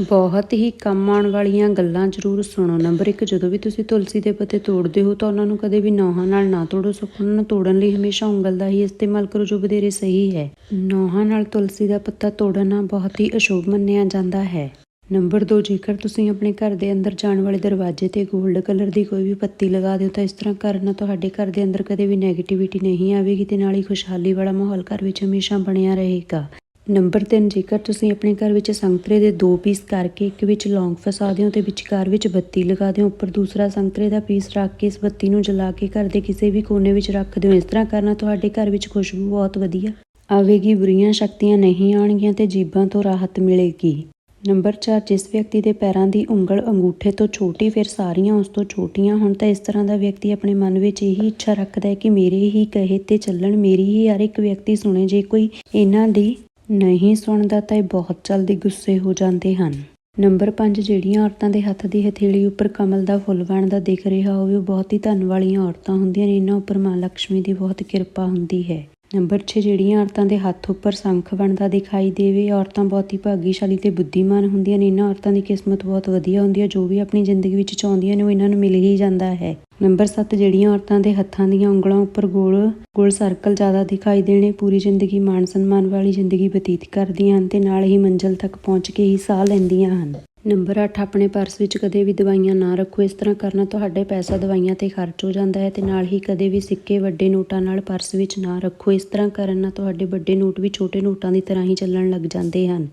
ਬਹੁਤ ਹੀ ਕੰਮ ਆਉਣ ਵਾਲੀਆਂ ਗੱਲਾਂ ਜ਼ਰੂਰ ਸੁਣੋ। ਨੰਬਰ 1 ਜਦੋਂ ਵੀ ਤੁਸੀਂ ਤੁਲਸੀ ਦੇ ਪੱਤੇ ਤੋੜਦੇ ਹੋ ਤਾਂ ਉਹਨਾਂ ਨੂੰ ਕਦੇ ਵੀ ਨੌਹਾਂ ਨਾਲ ਨਾ ਤੋੜੋ। ਸਗੋਂ ਨੂੰ ਤੋੜਨ ਲਈ ਹਮੇਸ਼ਾ ਉਂਗਲ ਦਾ ਹੀ ਇਸਤੇਮਾਲ ਕਰੋ, ਜੋ ਵਧੇਰੇ ਸਹੀ ਹੈ। ਨੌਹਾਂ ਨਾਲ ਤੁਲਸੀ ਦਾ ਪੱਤਾ ਤੋੜਨਾ ਬਹੁਤ ਹੀ ਅਸ਼ੁਭ ਮੰਨਿਆ ਜਾਂਦਾ ਹੈ। ਨੰਬਰ 2 ਜੇਕਰ ਤੁਸੀਂ ਆਪਣੇ ਘਰ ਦੇ ਅੰਦਰ ਜਾਣ ਵਾਲੇ ਦਰਵਾਜ਼ੇ ਤੇ 골ਡ ਕਲਰ ਦੀ ਕੋਈ ਵੀ ਪੱਤੀ ਲਗਾ ਦਿਓ ਤਾਂ ਇਸ ਤਰ੍ਹਾਂ ਕਰਨ ਨਾਲ ਤੁਹਾਡੇ ਘਰ ਦੇ ਅੰਦਰ ਕਦੇ ਵੀ ਨੈਗੇਟਿਵਿਟੀ ਨਹੀਂ ਆਵੇਗੀ ਤੇ ਨਾਲ ਹੀ ਖੁਸ਼ਹਾਲੀ ਵਾਲਾ ਮਾਹੌਲ ਘਰ ਵਿੱਚ ਹਮੇਸ਼ਾ ਬਣਿਆ ਰਹੇਗਾ। ਨੰਬਰ 3 ਜੇਕਰ ਤੁਸੀਂ ਆਪਣੇ ਘਰ ਵਿੱਚ ਸੰਤਰੇ ਦੇ ਦੋ ਪੀਸ ਕਰਕੇ ਇੱਕ ਵਿੱਚ ਲੌਂਗ ਫਸਾ ਦਿਓ ਤੇ ਵਿਚਕਾਰ ਵਿੱਚ ਬੱਤੀ ਲਗਾ ਦਿਓ ਉੱਪਰ ਦੂਸਰਾ ਸੰਤਰੇ ਦਾ ਪੀਸ ਰੱਖ ਕੇ ਇਸ ਬੱਤੀ ਨੂੰ ਜਲਾ ਕੇ ਘਰ ਦੇ ਕਿਸੇ ਵੀ ਕੋਨੇ ਵਿੱਚ ਰੱਖ ਦਿਓ। ਇਸ ਤਰ੍ਹਾਂ ਕਰਨਾ ਤੁਹਾਡੇ ਘਰ ਵਿੱਚ ਖੁਸ਼ਬੂ ਬਹੁਤ ਵਧੀਆ ਆਵੇਗੀ, ਬੁਰੀਆਂ ਸ਼ਕਤੀਆਂ ਨਹੀਂ ਆਉਣਗੀਆਂ ਤੇ ਜੀਬਾਂ ਤੋਂ ਰਾਹਤ ਮਿਲੇਗੀ। ਨੰਬਰ 4 ਜਿਸ ਵਿਅਕਤੀ ਦੇ ਪੈਰਾਂ ਦੀ ਉਂਗਲ ਅੰਗੂਠੇ ਤੋਂ ਛੋਟੀ, ਫਿਰ ਸਾਰੀਆਂ ਉਸ ਤੋਂ ਛੋਟੀਆਂ ਹੋਣ, ਤਾਂ ਇਸ ਤਰ੍ਹਾਂ ਦਾ ਵਿਅਕਤੀ ਆਪਣੇ ਮਨ ਵਿੱਚ ਇਹੀ ਇੱਛਾ ਰੱਖਦਾ ਹੈ ਕਿ ਮੇਰੇ ਹੀ ਕਹੇ ਤੇ ਚੱਲਣ, ਮੇਰੀ ਹੀ ਹਰ ਇੱਕ ਵਿਅਕਤੀ ਸੁਣੇ। ਜੇ ਕੋਈ ਇਹਨਾਂ ਦੀ ਨਹੀਂ ਸੁਣਦਾ ਤਾਂ ਇਹ ਬਹੁਤ ਜਲਦੀ ਗੁੱਸੇ ਹੋ ਜਾਂਦੇ ਹਨ। ਨੰਬਰ 5 ਜਿਹੜੀਆਂ ਔਰਤਾਂ ਦੇ ਹੱਥ ਦੀ ਹਥੇਲੀ ਉੱਪਰ ਕਮਲ ਦਾ ਫੁੱਲ ਬਣਦਾ ਦਿਖ ਰਿਹਾ ਹੋਵੇ, ਉਹ ਬਹੁਤ ਹੀ ਧਨ ਵਾਲੀਆਂ ਔਰਤਾਂ ਹੁੰਦੀਆਂ ਨੇ। ਇਹਨਾਂ ਉੱਪਰ ਮਾਂ ਲక్ష్ਮੀ ਦੀ ਬਹੁਤ ਕਿਰਪਾ ਹੁੰਦੀ ਹੈ। ਨੰਬਰ 6 ਜਿਹੜੀਆਂ ਔਰਤਾਂ ਦੇ ਹੱਥ ਉੱਪਰ ਸੰਖ ਬਣਦਾ ਦਿਖਾਈ ਦੇਵੇ ਔਰਤਾਂ ਬਹੁਤ ਹੀ ਭਾਗੀਸ਼ਾਲੀ ਤੇ ਬੁੱਧੀਮਾਨ ਹੁੰਦੀਆਂ ਨੇ। ਇਹਨਾਂ ਔਰਤਾਂ ਦੀ ਕਿਸਮਤ ਬਹੁਤ ਵਧੀਆ ਹੁੰਦੀ ਹੈ, ਜੋ ਵੀ ਆਪਣੀ ਜ਼ਿੰਦਗੀ ਵਿੱਚ ਚਾਹੁੰਦੀਆਂ ਨੇ, ਉਹ ਇਹਨਾਂ ਨੂੰ ਮਿਲ ਹੀ ਜਾਂਦਾ ਹੈ। ਨੰਬਰ 7 ਜਿਹੜੀਆਂ ਔਰਤਾਂ ਦੇ ਹੱਥਾਂ ਦੀਆਂ ਉਂਗਲਾਂ ਉੱਪਰ ਗੋਲ ਗੋਲ ਸਰਕਲ ਜ਼ਿਆਦਾ ਦਿਖਾਈ ਦੇਣੇ ਪੂਰੀ ਜ਼ਿੰਦਗੀ ਮਾਣ ਸਨਮਾਨ ਵਾਲੀ ਜ਼ਿੰਦਗੀ ਬਤੀਤ ਕਰਦੀਆਂ ਹਨ ਤੇ ਨਾਲ ਹੀ ਮੰਜ਼ਲ ਤੱਕ ਪਹੁੰਚ ਕੇ ਹੀ ਸਾਹ ਲੈਂਦੀਆਂ ਹਨ। ਨੰਬਰ 8 ਆਪਣੇ ਪਰਸ ਵਿੱਚ ਕਦੇ ਵੀ ਦਵਾਈਆਂ ਨਾ ਰੱਖੋ। ਇਸ ਤਰ੍ਹਾਂ ਕਰਨਾ ਤੁਹਾਡੇ ਪੈਸਾ ਦਵਾਈਆਂ ਤੇ ਖਰਚ ਹੋ ਜਾਂਦਾ ਹੈ ਤੇ ਨਾਲ ਹੀ ਕਦੇ ਵੀ ਸਿੱਕੇ ਵੱਡੇ ਨੋਟਾਂ ਨਾਲ ਪਰਸ ਵਿੱਚ ਨਾ ਰੱਖੋ। ਇਸ ਤਰ੍ਹਾਂ ਕਰਨ ਨਾਲ ਤੁਹਾਡੇ ਵੱਡੇ ਨੋਟ ਵੀ ਛੋਟੇ ਨੋਟਾਂ ਦੀ ਤਰ੍ਹਾਂ ਹੀ ਚੱਲਣ ਲੱਗ ਜਾਂਦੇ ਹਨ।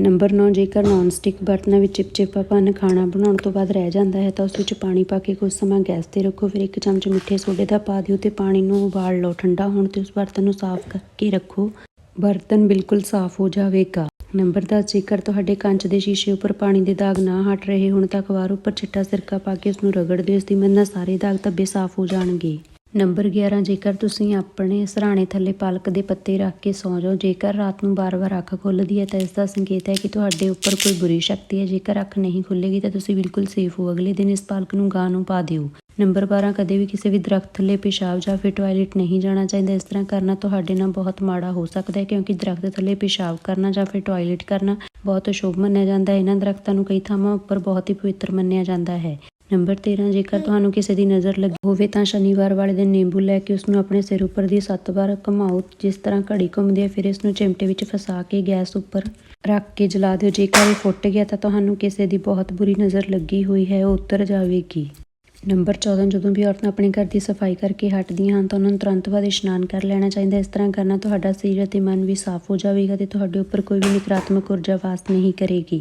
ਨੰਬਰ 9 ਜੇਕਰ ਨੌਨ ਸਟਿਕ ਬਰਤਨਾਂ ਵਿੱਚ ਚਿਪਚਿਪਾਪਨ ਖਾਣਾ ਬਣਾਉਣ ਤੋਂ ਬਾਅਦ ਰਹਿ ਜਾਂਦਾ ਹੈ ਤਾਂ ਉਸ ਵਿੱਚ ਪਾਣੀ ਪਾ ਕੇ ਕੁਝ ਸਮਾਂ ਗੈਸ ਤੇ ਰੱਖੋ। ਫਿਰ ਇੱਕ ਚਮਚ ਮਿੱਠੇ ਸੋਡੇ ਦਾ ਪਾ ਦਿਓ ਤੇ ਪਾਣੀ ਨੂੰ ਉਬਾਲ ਲਓ। ਠੰਡਾ ਹੋਣ ਤੇ ਉਸ ਬਰਤਨ ਨੂੰ ਸਾਫ਼ ਕਰਕੇ ਰੱਖੋ। ਬਰਤਨ ਬਿਲਕੁਲ ਸਾਫ਼ ਹੋ ਜਾਵੇਗਾ। ਨੰਬਰ 10 ਜੇਕਰ, ਤੁਹਾਡੇ ਕੰਚ ਦੇ ਸ਼ੀਸ਼ੇ ਉੱਪਰ ਪਾਣੀ ਦੇ ਦਾਗ ਨਾ ਹਟ ਰਹੇ ਹੁਣ ਤਾਂ ਅਖਬਾਰ ਉੱਪਰ ਚਿੱਟਾ ਸਿਰਕਾ ਪਾ ਕੇ ਉਸ ਨੂੰ ਰਗੜ ਦਿਓ ਇਸ ਦੀ ਮਦਦ ਨਾਲ ਸਾਰੇ ਦਾਗ ਧੱਬੇ ਸਾਫ਼ ਹੋ ਜਾਣਗੇ। ਨੰਬਰ 11 ਜੇਕਰ ਤੁਸੀਂ ਆਪਣੇ ਸਰਾਣੇ ਥੱਲੇ ਪਾਲਕ ਦੇ ਪੱਤੇ ਰੱਖ ਕੇ ਸੌਂ ਜਾਓ, ਜੇਕਰ ਰਾਤ ਨੂੰ ਬਾਰ-ਬਾਰ ਅੱਖ ਖੁੱਲਦੀ ਹੈ, ਤਾਂ ਇਸ ਦਾ ਸੰਕੇਤ ਹੈ ਕਿ ਤੁਹਾਡੇ ਉੱਪਰ ਕੋਈ ਬੁਰੀ ਸ਼ਕਤੀ ਹੈ। ਜੇਕਰ ਅੱਖ ਨਹੀਂ ਖੁੱਲੇਗੀ, ਤਾਂ ਤੁਸੀਂ ਬਿਲਕੁਲ ਸੇਫ ਹੋ। ਅਗਲੇ ਦਿਨ ਇਸ ਪਾਲਕ ਨੂੰ ਗਾਂ ਨੂੰ ਪਾ ਦਿਓ। ਨੰਬਰ 12 ਕਦੇ ਵੀ ਕਿਸੇ ਵੀ ਦਰਖਤ ਥੱਲੇ ਪਿਸ਼ਾਬ ਜਾਂ ਫਿਰ ਟਾਇਲਟ ਨਹੀਂ ਜਾਣਾ ਚਾਹੀਦਾ, ਇਸ ਤਰ੍ਹਾਂ ਕਰਨਾ ਤੁਹਾਡੇ ਨਾਲ ਬਹੁਤ ਮਾੜਾ ਹੋ ਸਕਦਾ ਹੈ ਕਿਉਂਕਿ ਦਰਖਤ ਥੱਲੇ ਪਿਸ਼ਾਬ ਕਰਨਾ ਜਾਂ ਫਿਰ ਟਾਇਲਟ ਕਰਨਾ ਬਹੁਤ ਅਸ਼ੁਭ ਮੰਨਿਆ ਜਾਂਦਾ ਹੈ। ਇਹਨਾਂ ਦਰਖਤਾਂ ਨੂੰ ਕਈ ਥਾਵਾਂ ਉੱਪਰ ਬਹੁਤ ਹੀ ਪਵਿੱਤਰ ਮੰਨਿਆ ਜਾਂਦਾ ਹੈ। ਨੰਬਰ 13 ਜੇਕਰ ਤੁਹਾਨੂੰ ਕਿਸੇ ਦੀ ਨਜ਼ਰ ਲੱਗੀ ਹੋਵੇ ਤਾਂ ਸ਼ਨੀਵਾਰ ਵਾਲੇ ਦਿਨ ਨਿੰਬੂ ਲੈ ਕੇ ਉਸ ਨੂੰ ਆਪਣੇ ਸਿਰ ਉੱਪਰ ਦੀ 7 ਵਾਰ ਘੁਮਾਓ, ਜਿਸ ਤਰ੍ਹਾਂ ਘੜੀ ਘੁੰਮਦੀ ਹੈ ਫਿਰ ਇਸ ਨੂੰ ਚਿਮਟੇ ਵਿੱਚ ਫਸਾ ਕੇ ਗੈਸ ਉੱਪਰ ਰੱਖ ਕੇ ਜਲਾ ਦਿਓ। ਜੇਕਰ ਇਹ ਫੁੱਟ ਗਿਆ ਤਾਂ ਤੁਹਾਨੂੰ ਕਿਸੇ ਦੀ ਬਹੁਤ ਬੁਰੀ ਨਜ਼ਰ ਲੱਗੀ ਹੋਈ ਹੈ, ਉਹ ਉਤਰ ਜਾਵੇਗੀ। ਨੰਬਰ 14 ਜਦੋਂ ਵੀ ਔਰਤਾਂ ਆਪਣੇ ਘਰ ਦੀ ਸਫ਼ਾਈ ਕਰਕੇ ਹਟਦੀਆਂ ਹਨ ਤਾਂ ਉਹਨਾਂ ਨੂੰ ਤੁਰੰਤ ਬਾਅਦ ਇਸ਼ਨਾਨ ਕਰ ਲੈਣਾ ਚਾਹੀਦਾ ਇਸ ਤਰ੍ਹਾਂ ਕਰਨਾ ਤੁਹਾਡਾ ਸਰੀਰ ਅਤੇ ਮਨ ਵੀ ਸਾਫ਼ ਹੋ ਜਾਵੇਗਾ ਤੇ ਤੁਹਾਡੇ ਉੱਪਰ ਕੋਈ ਵੀ ਨਕਾਰਾਤਮਕ ਊਰਜਾ ਵਾਸ ਨਹੀਂ ਕਰੇਗੀ।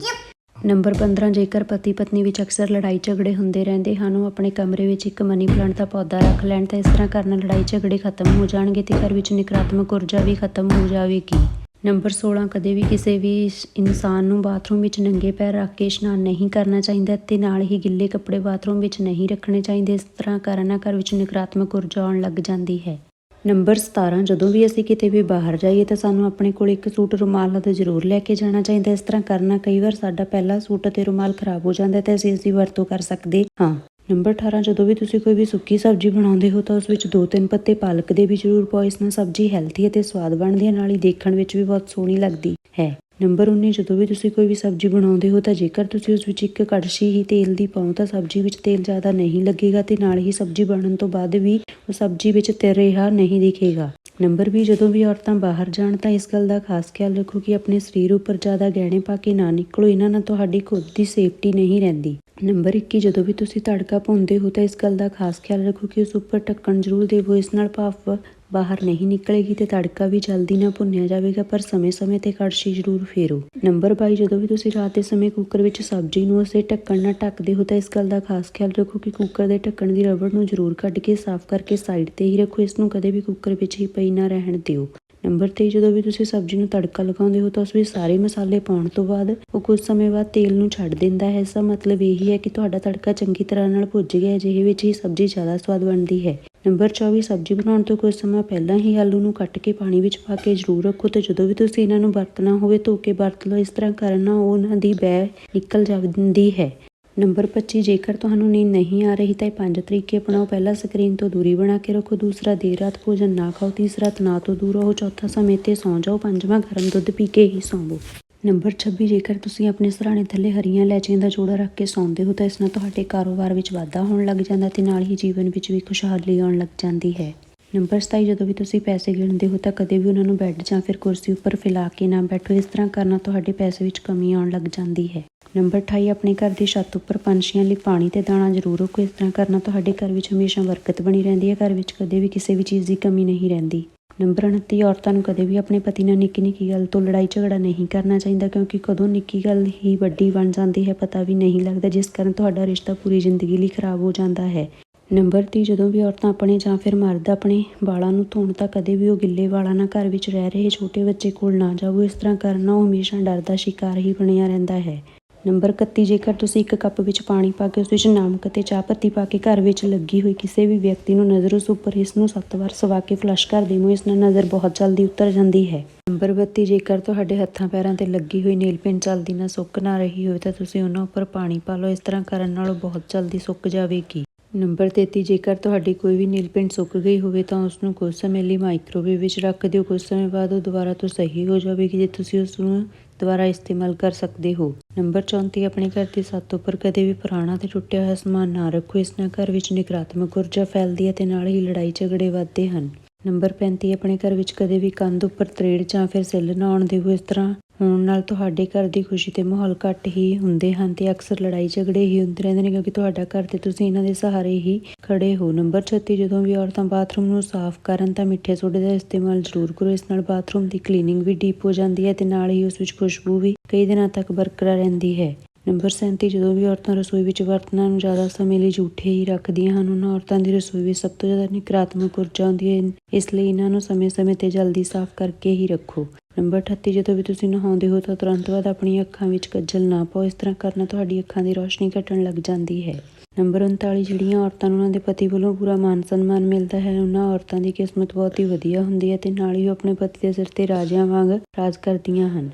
ਨੰਬਰ 15 ਜੇਕਰ ਪਤੀ ਪਤਨੀ ਵਿੱਚ ਅਕਸਰ ਲੜਾਈ ਝਗੜੇ ਹੁੰਦੇ ਰਹਿੰਦੇ ਹਨ, ਉਹ ਆਪਣੇ ਕਮਰੇ ਵਿੱਚ ਇੱਕ ਮਨੀ ਪਲਾਂਟ ਦਾ ਪੌਦਾ ਰੱਖ ਲੈਣ ਤਾਂ ਇਸ ਤਰ੍ਹਾਂ ਕਰਨ ਲੜਾਈ ਝਗੜੇ ਖਤਮ ਹੋ ਜਾਣਗੇ ਤੇ ਘਰ ਵਿੱਚ ਨਕਾਰਾਤਮਕ ਊਰਜਾ ਵੀ ਖਤਮ ਹੋ ਜਾਵੇਗੀ। ਨੰਬਰ 16 ਕਦੇ ਵੀ ਕਿਸੇ ਵੀ ਇਨਸਾਨ ਨੂੰ ਬਾਥਰੂਮ ਵਿੱਚ ਨੰਗੇ ਪੈਰ ਰੱਖ ਕੇ ਇਸ਼ਨਾਨ ਨਹੀਂ ਕਰਨਾ ਚਾਹੀਦਾ ਤੇ ਨਾਲ ਹੀ ਗਿੱਲੇ ਕੱਪੜੇ ਬਾਥਰੂਮ ਵਿੱਚ ਨਹੀਂ ਰੱਖਣੇ ਚਾਹੀਦੇ, ਇਸ ਤਰ੍ਹਾਂ ਕਰਨ ਨਾਲ ਘਰ ਵਿੱਚ ਨਕਾਰਾਤਮਕ ਊਰਜਾ ਆਉਣ ਲੱਗ ਜਾਂਦੀ ਹੈ। ਨੰਬਰ 17 ਜਦੋਂ ਵੀ ਅਸੀਂ ਕਿਤੇ ਵੀ ਬਾਹਰ ਜਾਈਏ ਤਾਂ ਸਾਨੂੰ ਆਪਣੇ ਕੋਲ ਇੱਕ ਸੂਟ ਰੁਮਾਲ ਅਤੇ ਜ਼ਰੂਰ ਲੈ ਕੇ ਜਾਣਾ ਚਾਹੀਦਾ, ਇਸ ਤਰ੍ਹਾਂ ਕਰਨਾ ਕਈ ਵਾਰ ਸਾਡਾ ਪਹਿਲਾ ਸੂਟ ਅਤੇ ਰੁਮਾਲ ਖਰਾਬ ਹੋ ਜਾਂਦਾ ਹੈ ਤੇ ਅਸੀਂ ਇਸ ਦੀ ਵਰਤੋਂ ਕਰ ਸਕਦੇ ਹਾਂ। ਨੰਬਰ 18 ਜਦੋਂ ਵੀ ਤੁਸੀਂ ਕੋਈ ਵੀ ਸੁੱਕੀ ਸਬਜ਼ੀ ਬਣਾਉਂਦੇ ਹੋ ਤਾਂ ਉਸ ਵਿੱਚ ਦੋ ਤਿੰਨ ਪੱਤੇ ਪਾਲਕ ਦੇ ਵੀ ਜ਼ਰੂਰ ਪਾਓ। ਇਸ ਨਾਲ ਸਬਜ਼ੀ ਹੈਲਥੀ ਅਤੇ ਸਵਾਦ ਬਣਦੀ ਹੈ, ਨਾਲ ਹੀ ਦੇਖਣ ਵਿੱਚ ਵੀ ਬਹੁਤ ਸੋਹਣੀ ਲੱਗਦੀ ਹੈ। ਨੰਬਰ 19 ਜਦੋਂ ਵੀ ਤੁਸੀਂ ਕੋਈ ਵੀ ਸਬਜ਼ੀ ਬਣਾਉਂਦੇ ਹੋ ਤਾਂ ਜੇਕਰ ਤੁਸੀਂ ਉਸ ਵਿੱਚ ਇੱਕ ਕੜਛੀ ਹੀ ਤੇਲ ਦੀ ਪਾਓ ਤਾਂ ਸਬਜ਼ੀ ਵਿੱਚ ਤੇਲ ਜ਼ਿਆਦਾ ਨਹੀਂ ਲੱਗੇਗਾ ਤੇ ਨਾਲ ਹੀ ਸਬਜ਼ੀ ਬਣਨ ਤੋਂ ਬਾਅਦ ਵੀ ਉਹ ਸਬਜ਼ੀ ਵਿੱਚ ਤੇਲ ਰਿਹਾ ਨਹੀਂ ਦਿਖੇਗਾ। ਨੰਬਰ 20 ਜਦੋਂ ਵੀ ਔਰਤਾਂ ਬਾਹਰ ਜਾਣ ਤਾਂ ਇਸ ਗੱਲ ਦਾ ਖਾਸ ਖਿਆਲ ਰੱਖੋ ਕਿ ਆਪਣੇ ਸਰੀਰ ਉੱਪਰ ਜ਼ਿਆਦਾ ਗਹਿਣੇ ਪਾ ਕੇ ਨਾ ਨਿਕਲੋ। ਇਹਨਾਂ ਨਾਲ ਤੁਹਾਡੀ ਖੁਦ ਦੀ ਸੇਫਟੀ ਨਹੀਂ ਰਹਿੰਦੀ। ਨੰਬਰ 21 ਜਦੋਂ ਵੀ ਤੁਸੀਂ ਤੜਕਾ ਪਾਉਂਦੇ ਹੋ ਤਾਂ ਇਸ ਗੱਲ ਦਾ ਖਾਸ ਖਿਆਲ ਰੱਖੋ ਕਿ ਉਸ ਉੱਪਰ ਢੱਕਣ ਜ਼ਰੂਰ ਦੇਵੋ। ਇਸ ਨਾਲ ਭਾਫ ਬਾਹਰ ਨਹੀਂ ਨਿਕਲੇਗੀ ਤੇ ਤੜਕਾ ਵੀ ਜਲਦੀ ਨਾ ਭੁੰਨਿਆ ਜਾਵੇਗਾ, ਪਰ ਸਮੇਂ-ਸਮੇਂ ਤੇ ਕੜਛੀ ਜ਼ਰੂਰ ਫੇਰੋ। ਨੰਬਰ 22 ਜਦੋਂ ਵੀ ਤੁਸੀਂ ਰਾਤ ਦੇ ਸਮੇਂ ਕੁੱਕਰ ਵਿੱਚ ਸਬਜ਼ੀ ਨੂੰ ਉਸੇ ਢੱਕਣ ਨਾਲ ਢੱਕਦੇ ਹੋ ਤਾਂ ਇਸ ਗੱਲ ਦਾ ਖਾਸ ਖਿਆਲ ਰੱਖੋ ਕਿ ਕੁੱਕਰ ਦੇ ਢੱਕਣ ਦੀ ਰਬੜ ਨੂੰ ਜ਼ਰੂਰ ਕੱਢ ਕੇ ਸਾਫ਼ ਕਰਕੇ ਸਾਈਡ ਤੇ ਹੀ ਰੱਖੋ। ਇਸ ਨੂੰ ਕਦੇ ਵੀ ਕੁੱਕਰ ਵਿੱਚ ਹੀ ਪਈ ਨਾ ਰਹਿਣ ਦਿਓ। ਨੰਬਰ 23 ਜਦੋਂ ਵੀ ਤੁਸੀਂ ਸਬਜ਼ੀ ਨੂੰ ਤੜਕਾ ਲਗਾਉਂਦੇ ਹੋ ਤਾਂ ਉਸ ਵਿੱਚ ਸਾਰੇ ਮਸਾਲੇ ਪਾਉਣ ਤੋਂ ਬਾਅਦ ਉਹ ਕੁਝ ਸਮੇਂ ਬਾਅਦ ਤੇਲ ਨੂੰ ਛੱਡ ਦਿੰਦਾ ਹੈ। ਇਸ ਦਾ ਮਤਲਬ ਇਹ ਹੈ ਕਿ ਤੁਹਾਡਾ ਤੜਕਾ ਚੰਗੀ ਤਰ੍ਹਾਂ ਨਾਲ ਭੁੱਜ ਗਿਆ ਹੈ ਜਿਹੇ ਵਿੱਚ ਹੀ ਸਬਜ਼ੀ ਜ਼ਿਆਦਾ ਸਵਾਦ ਬਣਦੀ ਹੈ। ਨੰਬਰ 24 ਸਬਜ਼ੀ ਬਣਾਉਣ ਤੋਂ ਕੁਝ ਸਮਾਂ ਪਹਿਲਾਂ ਹੀ ਆਲੂ ਨੂੰ ਕੱਟ ਕੇ ਪਾਣੀ ਵਿੱਚ ਪਾ ਕੇ ਜ਼ਰੂਰ ਰੱਖੋ ਤੇ ਜਦੋਂ ਵੀ ਤੁਸੀਂ ਇਹਨਾਂ ਨੂੰ ਵਰਤਣਾ ਹੋਵੇ ਧੋ ਕੇ ਵਰਤ ਲਓ। ਇਸ ਤਰ੍ਹਾਂ ਕਰਨਾ ਉਹਨਾਂ ਦੀ ਬਹਿ ਨਿਕਲ ਜਾਂਦੀ ਹੈ। ਨੰਬਰ 25 ਜੇਕਰ ਤੁਹਾਨੂੰ ਨੀਂਦ ਨਹੀਂ ਆ ਰਹੀ ਤਾਂ ਇਹ ਪੰਜ ਤਰੀਕੇ ਅਪਣਾਓ। ਪਹਿਲਾ, ਸਕਰੀਨ ਤੋਂ ਦੂਰੀ ਬਣਾ ਕੇ ਰੱਖੋ। ਦੂਸਰਾ, ਦੇਰ ਰਾਤ ਭੋਜਨ ਨਾ ਖਾਓ। ਤੀਸਰਾ, ਤਣਾਅ ਤੋਂ ਦੂਰ ਰਹੋ। ਚੌਥਾ, ਸਮੇਂ ਤੇ ਸੌਂ ਜਾਓ। ਪੰਜਵਾਂ, ਗਰਮ ਦੁੱਧ ਪੀ ਕੇ ਹੀ ਸੌਂਵੋ। ਨੰਬਰ 26 ਜੇਕਰ ਤੁਸੀਂ ਆਪਣੇ ਸਰਾਣੇ ਥੱਲੇ ਹਰੀਆਂ ਇਲਾਚੀਆਂ ਦਾ ਜੋੜਾ ਰੱਖ ਕੇ ਸੌਂਦੇ ਹੋ ਤਾਂ ਇਸ ਨਾਲ ਤੁਹਾਡੇ ਕਾਰੋਬਾਰ ਵਿੱਚ ਵਾਧਾ ਹੋਣ ਲੱਗ ਜਾਂਦਾ ਤੇ ਨਾਲ ਹੀ ਜੀਵਨ ਵਿੱਚ ਵੀ ਖੁਸ਼ਹਾਲੀ ਆਉਣ ਲੱਗ ਜਾਂਦੀ ਹੈ। ਨੰਬਰ 27 ਜਦੋਂ ਵੀ ਤੁਸੀਂ ਪੈਸੇ ਗਿਣਦੇ ਹੋ ਤਾਂ ਕਦੇ ਵੀ ਉਹਨਾਂ ਨੂੰ ਬੈੱਡ ਜਾਂ ਫਿਰ ਕੁਰਸੀ ਉੱਪਰ ਫੈਲਾ ਕੇ ਨਾ ਬੈਠੋ। ਇਸ ਤਰ੍ਹਾਂ ਕਰਨਾ ਤੁਹਾਡੇ ਪੈਸੇ ਵਿੱਚ ਕਮੀ ਆਉਣ ਲੱਗ ਜਾਂਦੀ ਹੈ। ਨੰਬਰ 28 ਆਪਣੇ ਘਰ ਦੀ ਛੱਤ ਉੱਪਰ ਪੰਛੀਆਂ ਲਈ ਪਾਣੀ ਤੇ ਦਾਣਾ ਜ਼ਰੂਰ ਰੱਖੋ। ਇਸ ਤਰ੍ਹਾਂ ਕਰਨਾ ਤੁਹਾਡੇ ਘਰ ਵਿੱਚ ਹਮੇਸ਼ਾ ਬਰਕਤ ਬਣੀ ਰਹਿੰਦੀ ਹੈ। ਘਰ ਵਿੱਚ ਕਦੇ ਵੀ ਕਿਸੇ ਵੀ ਚੀਜ਼ ਦੀ ਕਮੀ ਨਹੀਂ ਰਹਿੰਦੀ। ਨੰਬਰ 29 ਔਰਤਾਂ ਨੂੰ ਕਦੇ ਵੀ ਆਪਣੇ ਪਤੀ ਨਾਲ ਨਿੱਕੀ ਨਿੱਕੀ ਗੱਲ ਤੋਂ ਲੜਾਈ ਝਗੜਾ ਨਹੀਂ ਕਰਨਾ ਚਾਹੀਦਾ, ਕਿਉਂਕਿ ਕਦੋਂ ਨਿੱਕੀ ਗੱਲ ਹੀ ਵੱਡੀ ਬਣ ਜਾਂਦੀ ਹੈ, ਪਤਾ ਵੀ ਨਹੀਂ ਲੱਗਦਾ, ਜਿਸ ਕਾਰਨ ਤੁਹਾਡਾ ਰਿਸ਼ਤਾ ਪੂਰੀ ਜ਼ਿੰਦਗੀ ਲਈ ਖਰਾਬ ਹੋ ਜਾਂਦਾ ਹੈ। ਨੰਬਰ 30 ਜਦੋਂ ਵੀ ਔਰਤਾਂ ਆਪਣੇ ਜਾਂ ਫਿਰ ਮਰਦ ਆਪਣੇ ਵਾਲਾਂ ਨੂੰ ਧੋਣ ਤਾਂ ਕਦੇ ਵੀ ਉਹ ਗਿੱਲੇ ਵਾਲਾਂ ਨਾਲ ਘਰ ਵਿੱਚ ਰਹਿ ਰਹੇ ਛੋਟੇ ਬੱਚੇ ਕੋਲ ਨਾ ਜਾਵੋ ਇਸ ਤਰ੍ਹਾਂ ਕਰਨਾ ਉਹ ਹਮੇਸ਼ਾ ਡਰ ਦਾ ਸ਼ਿਕਾਰ ਹੀ ਬਣਿਆ ਰਹਿੰਦਾ ਹੈ। ਨੰਬਰ 31 ਜੇਕਰ ਤੁਸੀਂ ਇੱਕ ਕੱਪ ਵਿੱਚ ਪਾਣੀ ਪਾ ਕੇ ਉਸ ਵਿੱਚ ਨਮਕ ਅਤੇ ਚਾਹ ਪੱਤੀ ਪਾ ਕੇ ਘਰ ਵਿੱਚ ਲੱਗੀ ਹੋਈ ਕਿਸੇ ਵੀ ਵਿਅਕਤੀ ਨੂੰ ਨਜ਼ਰ ਉਸ ਉੱਪਰ ਇਸ ਨੂੰ 7 ਵਾਰ ਸਵਾ ਕੇ ਫਲਸ਼ ਕਰ ਦੇਵੋ, ਇਸ ਨਾਲ ਨਜ਼ਰ ਬਹੁਤ ਜਲਦੀ ਉਤਰ ਜਾਂਦੀ ਹੈ। ਨੰਬਰ 32 ਜੇਕਰ ਤੁਹਾਡੇ ਹੱਥਾਂ ਪੈਰਾਂ ਤੇ ਲੱਗੀ ਹੋਈ ਨੇਲ ਪੇਂਟ ਜਲਦੀ ਨਾ ਸੁੱਕ ਨਾ ਰਹੀ ਹੋਵੇ ਤਾਂ ਤੁਸੀਂ ਉਹਨਾਂ ਉੱਪਰ ਪਾਣੀ ਪਾ ਲਓ, ਇਸ ਤਰ੍ਹਾਂ ਕਰਨ ਨਾਲ ਉਹ ਬਹੁਤ ਜਲਦੀ ਸੁੱਕ ਜਾਵੇਗੀ। ਨੰਬਰ 33 ਜੇਕਰ ਤੁਹਾਡੀ ਕੋਈ ਵੀ ਨੀਲ ਪੇਂਟ ਸੁੱਕ ਗਈ ਹੋਵੇ ਤਾਂ ਉਸ ਨੂੰ ਕੁਝ ਸਮੇਂ ਲਈ ਮਾਈਕ੍ਰੋਵੇਵ ਵਿੱਚ ਰੱਖ ਦਿਓ। ਕੁਝ ਸਮੇਂ ਬਾਅਦ ਉਹ ਦੁਬਾਰਾ ਤੋਂ ਸਹੀ ਹੋ ਜਾਵੇਗੀ ਜੇ ਤੁਸੀਂ ਉਸ ਨੂੰ ਦੁਬਾਰਾ ਇਸਤੇਮਾਲ ਕਰ ਸਕਦੇ ਹੋ। ਨੰਬਰ 34 ਆਪਣੇ ਘਰ ਦੀ ਛੱਤ ਉੱਪਰ ਕਦੇ ਵੀ ਪੁਰਾਣਾ ਤੇ ਟੁੱਟਿਆ ਹੋਇਆ ਸਮਾਨ ਨਾ ਰੱਖੋ। ਇਸ ਨਾਲ ਘਰ ਵਿੱਚ ਨਕਾਰਾਤਮਕ ਊਰਜਾ ਫੈਲਦੀ ਹੈ ਤੇ ਨਾਲ ਹੀ ਲੜਾਈ ਝਗੜੇ ਵੱਧਦੇ ਹਨ। ਨੰਬਰ 35 ਆਪਣੇ ਘਰ ਵਿੱਚ ਕਦੇ ਵੀ ਕੰਧ ਉੱਪਰ ਤਰੇੜ ਜਾਂ ਫਿਰ ਸਿੱਲ ਨਾ ਆਉਣ ਦਿਓ। ਇਸ ਤਰ੍ਹਾਂ ਹੋਣ ਨਾਲ ਤੁਹਾਡੇ ਘਰ ਦੀ ਖੁਸ਼ੀ ਤੇ ਮਾਹੌਲ ਘੱਟ ਹੀ ਹੁੰਦੇ ਹਨ ਤੇ ਅਕਸਰ ਲੜਾਈ ਝਗੜੇ ਹੀ ਹੁੰਦੇ ਰਹਿੰਦੇ ਨੇ ਕਿਉਂਕਿ ਤੁਹਾਡਾ ਘਰ ਤੇ ਤੁਸੀਂ ਇਹਨਾਂ ਦੇ ਸਹਾਰੇ ਹੀ ਖੜੇ ਹੋ। ਨੰਬਰ 36 ਜਦੋਂ ਵੀ ਔਰਤਾਂ ਬਾਥਰੂਮ ਨੂੰ ਸਾਫ਼ ਕਰਨ ਤਾਂ ਮਿੱਠੇ ਸੋਡੇ ਦਾ ਇਸਤੇਮਾਲ ਜ਼ਰੂਰ ਕਰੋ। ਇਸ ਨਾਲ ਬਾਥਰੂਮ ਦੀ ਕਲੀਨਿੰਗ ਵੀ ਡੀਪ ਹੋ ਜਾਂਦੀ ਹੈ ਤੇ ਨਾਲ ਹੀ ਉਸ ਵਿੱਚ ਖੁਸ਼ਬੂ ਵੀ ਕਈ ਦਿਨਾਂ ਤੱਕ ਬਰਕਰਾਰ ਰਹਿੰਦੀ ਹੈ। ਨੰਬਰ 37 ਜਦੋਂ ਵੀ ਔਰਤਾਂ ਰਸੋਈ ਵਿੱਚ ਬਰਤਨਾਂ ਨੂੰ ਜ਼ਿਆਦਾ ਸਮੇਂ ਲਈ ਝੂਠੇ ਹੀ ਰੱਖਦੀਆਂ ਹਨ, ਉਹਨਾਂ ਔਰਤਾਂ ਦੀ ਰਸੋਈ ਵਿੱਚ ਸਭ ਤੋਂ ਜ਼ਿਆਦਾ ਨਕਾਰਾਤਮਕ ਊਰਜਾ ਹੁੰਦੀ ਹੈ। ਇਸ ਲਈ ਇਹਨਾਂ ਨੂੰ ਸਮੇਂ-ਸਮੇਂ ਤੇ ਜਲਦੀ ਸਾਫ਼ ਕਰਕੇ ਹੀ ਰੱਖੋ। ਨੰਬਰ 38 ਜਦੋਂ ਵੀ ਤੁਸੀਂ ਨਹਾਉਂਦੇ ਹੋ ਤਾਂ ਤੁਰੰਤ ਬਾਅਦ ਆਪਣੀਆਂ ਅੱਖਾਂ ਵਿੱਚ ਕੱਜਲ ਨਾ ਪਾਓ। ਇਸ ਤਰ੍ਹਾਂ ਕਰਨਾ ਤੁਹਾਡੀ ਅੱਖਾਂ ਦੀ ਰੋਸ਼ਨੀ ਘਟਣ ਲੱਗ ਜਾਂਦੀ ਹੈ। ਨੰਬਰ 39 ਜਿਹੜੀਆਂ ਔਰਤਾਂ ਨੂੰ ਉਹਨਾਂ ਦੇ ਪਤੀ ਵੱਲੋਂ ਪੂਰਾ ਮਾਨ ਸਨਮਾਨ ਮਿਲਦਾ ਹੈ, ਉਹਨਾਂ ਔਰਤਾਂ ਦੀ ਕਿਸਮਤ ਬਹੁਤ ਹੀ ਵਧੀਆ ਹੁੰਦੀ ਹੈ ਤੇ ਨਾਲ ਹੀ ਉਹ ਆਪਣੇ ਪਤੀ ਦੇ ਸਿਰ ਤੇ ਰਾਜਿਆਂ ਵਾਂਗ ਰਾਜ ਕਰਦੀਆਂ ਹਨ।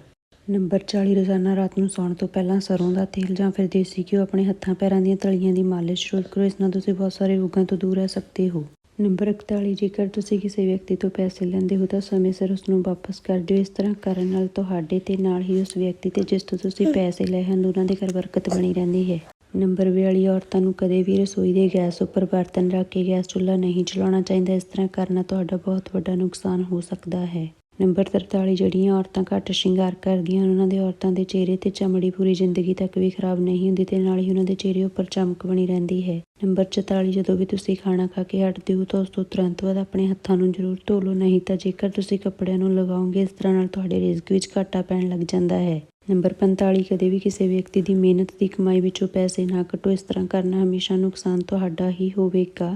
ਨੰਬਰ 40 ਰੋਜ਼ਾਨਾ ਰਾਤ ਨੂੰ ਸੌਣ ਤੋਂ ਪਹਿਲਾਂ ਸਰੋਂ ਦਾ ਤੇਲ ਜਾਂ ਫਿਰ ਦੇਸੀ ਘਿਓ ਆਪਣੇ ਹੱਥਾਂ ਪੈਰਾਂ ਦੀਆਂ ਤਲੀਆਂ ਦੀ ਮਾਲਿਸ਼ ਜ਼ਰੂਰ ਕਰੋ। ਇਸ ਨਾਲ ਤੁਸੀਂ ਬਹੁਤ ਸਾਰੇ ਰੋਗਾਂ ਤੋਂ ਦੂਰ ਰਹਿ ਸਕਦੇ ਹੋ। ਨੰਬਰ 41 ਜੇਕਰ ਤੁਸੀਂ ਕਿਸੇ ਵਿਅਕਤੀ ਤੋਂ ਪੈਸੇ ਲੈਂਦੇ ਹੋ ਤਾਂ ਸਮੇਂ ਸਿਰ ਉਸ ਨੂੰ ਵਾਪਸ ਕਰ ਦਿਓ। ਇਸ ਤਰ੍ਹਾਂ ਕਰਨ ਨਾਲ ਤੁਹਾਡੇ ਤੇ ਨਾਲ ਹੀ ਉਸ ਵਿਅਕਤੀ ਤੇ ਜਿਸ ਤੋਂ ਤੁਸੀਂ ਪੈਸੇ ਲਏ ਹਨ, ਉਹਨਾਂ ਦੇ ਘਰ ਬਰਕਤ ਬਣੀ ਰਹਿੰਦੀ ਹੈ। ਨੰਬਰ 42 ਔਰਤਾਂ ਨੂੰ ਕਦੇ ਵੀ ਰਸੋਈ ਦੇ ਗੈਸ ਉੱਪਰ ਬਰਤਨ ਰੱਖ ਕੇ ਗੈਸ ਚੁੱਲ੍ਹਾ ਨਹੀਂ ਚਲਾਉਣਾ ਚਾਹੀਦਾ। ਇਸ ਤਰ੍ਹਾਂ ਕਰਨਾ ਤੁਹਾਡਾ ਬਹੁਤ ਵੱਡਾ ਨੁਕਸਾਨ ਹੋ ਸਕਦਾ ਹੈ। ਨੰਬਰ 43 ਜਿਹੜੀਆਂ ਔਰਤਾਂ ਘੱਟ ਸ਼ਿੰਗਾਰ ਕਰਦੀਆਂ ਹਨ, ਉਹਨਾਂ ਦੇ ਔਰਤਾਂ ਦੇ ਚਿਹਰੇ ਤੇ ਚਮੜੀ ਪੂਰੀ ਜ਼ਿੰਦਗੀ ਤੱਕ ਵੀ ਖਰਾਬ ਨਹੀਂ ਹੁੰਦੀ ਤੇ ਨਾਲ ਹੀ ਉਹਨਾਂ ਦੇ ਚਿਹਰੇ ਉੱਪਰ ਚਮਕ ਬਣੀ ਰਹਿੰਦੀ ਹੈ। ਨੰਬਰ 44 ਜਦੋਂ ਵੀ ਤੁਸੀਂ ਖਾਣਾ ਖਾ ਕੇ ਹਟਦੇ ਹੋ ਤਾਂ ਉਸ ਤੋਂ ਤੁਰੰਤ ਬਾਅਦ ਆਪਣੇ ਹੱਥਾਂ ਨੂੰ ਜ਼ਰੂਰ ਧੋ ਲਓ, ਨਹੀਂ ਤਾਂ ਜੇਕਰ ਤੁਸੀਂ ਕੱਪੜਿਆਂ ਨੂੰ ਲਗਾਓਗੇ, ਇਸ ਤਰ੍ਹਾਂ ਨਾਲ ਤੁਹਾਡੇ ਰਿਜ਼ਕ ਵਿੱਚ ਘਾਟਾ ਪੈਣ ਲੱਗ ਜਾਂਦਾ ਹੈ। ਨੰਬਰ 45 ਕਦੇ ਵੀ ਕਿਸੇ ਵਿਅਕਤੀ ਦੀ ਮਿਹਨਤ ਦੀ ਕਮਾਈ ਵਿੱਚੋਂ ਪੈਸੇ ਨਾ ਕੱਟੋ ਇਸ ਤਰ੍ਹਾਂ ਕਰਨਾ ਹਮੇਸ਼ਾ ਨੁਕਸਾਨ ਤੁਹਾਡਾ ਹੀ ਹੋਵੇਗਾ।